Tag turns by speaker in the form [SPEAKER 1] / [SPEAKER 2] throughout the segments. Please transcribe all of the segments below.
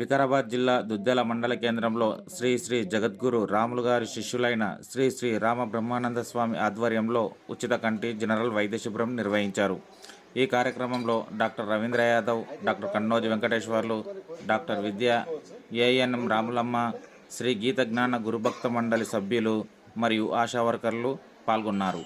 [SPEAKER 1] వికారాబాద్ జిల్లా దుద్దెల మండల కేంద్రంలో శ్రీ శ్రీ జగద్గురు రాములు గారి శిష్యులైన శ్రీ శ్రీ రామ బ్రహ్మానంద స్వామి ఆధ్వర్యంలో ఉచిత కంటి జనరల్ వైద్య శిబిరం నిర్వహించారు. ఈ కార్యక్రమంలో doctor Ravindra Yadav doctor Kannoji Venkateswarlu doctor Vidya ANM Ramulamma Shri Geetha Gnana Gurubhakta Mandali సభ్యులు మరియు ఆశా వర్కర్లు పాల్గొన్నారు.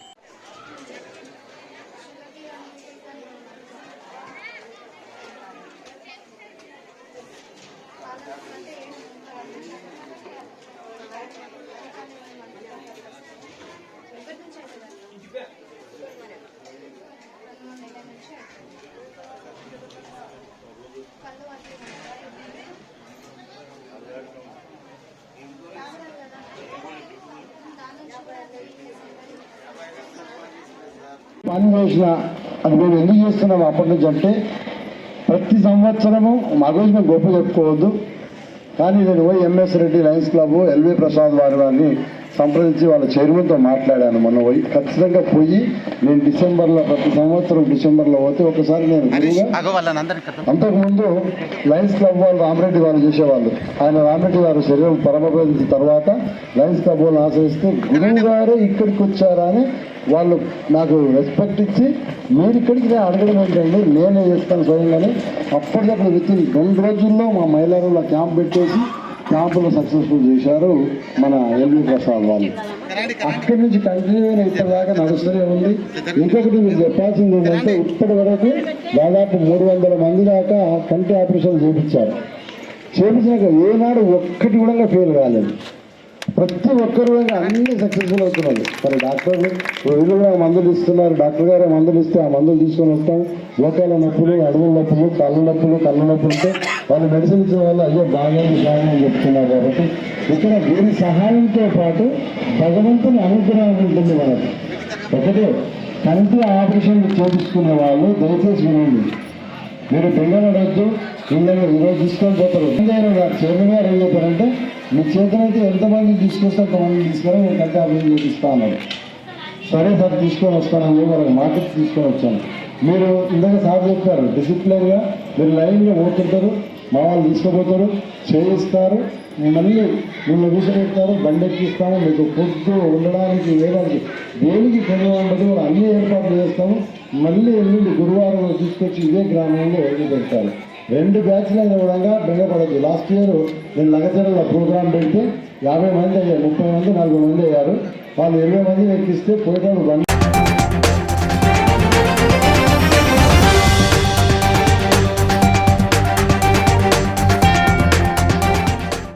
[SPEAKER 2] పని చేసిన అది మేము ఎందుకు చేస్తున్నాం అప్పటి నుంచి అంటే ప్రతి సంవత్సరము మా గురించి మేము గొప్ప చెప్పుకోవద్దు. కానీ నేను పోయి MS Reddy Lions Club LV Prasad వారి వారిని సంప్రదించి వాళ్ళ చైర్మన్తో మాట్లాడాను మొన్న పోయి. ఖచ్చితంగా పోయి నేను డిసెంబర్లో ప్రతి సంవత్సరం డిసెంబర్లో పోతే ఒకసారి నేను అంతకుముందు లయన్స్ క్లబ్ వాళ్ళు రామరెడ్డి గారు చేసేవాళ్ళు. ఆయన రామరెడ్డి గారు శరీరం పరమపదించిన తర్వాత లయన్స్ క్లబ్ వాళ్ళు ఆశ్రయిస్తే గురువు గారే ఇక్కడికి వచ్చారా అని వాళ్ళు నాకు రెస్పెక్ట్ ఇచ్చి మీరు ఇక్కడికి అడగడం ఏంటండి నేనే చేస్తాను స్వయంగానే అప్పటికప్పుడు విత్ ఇన్ రెండు రోజుల్లో మా మహిళల క్యాంప్ పెట్టేసి క్యాంపులో సక్సెస్ఫుల్ చేశారు మన ఎల్వి ప్రసాద్ వాళ్ళు. అక్కడి నుంచి కంటిన్యూ అయిన ఇప్పటిదాకా నడుస్తూనే ఉంది. ఇంకొకటి మీరు చెప్పాల్సింది ఏంటంటే ఇప్పటి వరకు దాదాపు మూడు వందల మంది దాకా కంటి ఆపరేషన్ చేపించారు చేపించాక ఏనాడు ఒక్కటి కూడా ఫెయిల్ కాలేదు. ప్రతి ఒక్కరు అన్ని సక్సెస్ఫుల్ అవుతున్నారు. మరి డాక్టర్లు వీళ్ళు కూడా మందులు ఇస్తున్నారు. డాక్టర్ గారు మందులు ఇస్తే ఆ మందులు తీసుకొని వస్తాం. లోకాల నొప్పులు అడుగుల నొప్పులు కళ్ళ నొప్పులు కళ్ళ నొప్పులతో వాళ్ళు మెడిసిన్ ఇచ్చిన వల్ల అయ్యో బాగానే సహాయం అని చెప్తున్నారు కాబట్టి ఇక్కడ దీని సహాయంతో పాటు భగవంతుని అనుగ్రహం ఉంటుంది మనకు. ఒకటే కంటి ఆపరేషన్ చేపించుకునే వాళ్ళు దయచేసి వినండి. మీరు బెంగపడద్దు వీళ్ళని ఈరోజు తీసుకొని పోతారు. గారు గారు చైర్మన్ గారు ఏం చెప్పారంటే మీ చేతనైతే ఎంతమంది తీసుకొస్తే అంతమంది తీసుకొని నేను కంటే అభివృద్ధి చేపిస్తా అన్నారు సరే సార్ తీసుకొని వస్తానని వాళ్ళకి మాటకి తీసుకొని వచ్చాను. మీరు ఇందాక సార్ చెప్పారు డిసిప్లిన్గా మీరు లైన్గా పోతుంటారు మా వాళ్ళు తీసుకుపోతారు చేయిస్తారు మళ్ళీ మిమ్మల్ని కూర్చోబెడతారు బండి ఎక్కిస్తాము మీకు పొద్దు ఉండడానికి వేయడానికి దేనికి కొనుగోలు ఉండదు అన్ని ఏర్పాట్లు చేస్తాము. మళ్ళీ ఎల్లుండి గురువారం తీసుకొచ్చి ఇదే గ్రామంలో వదిలిపెడతారు. రెండు బ్యాచ్లు అయిన విధంగా బెంగపడద్దు లాస్ట్ ఇయర్ నేను లగచర్ల ప్రోగ్రామ్ పెడితే యాభై మంది అయ్యారు ముప్పై మంది నలభై మంది అయ్యారు. వాళ్ళు ఇరవై మంది ఎక్కిస్తే పోయేటప్పుడు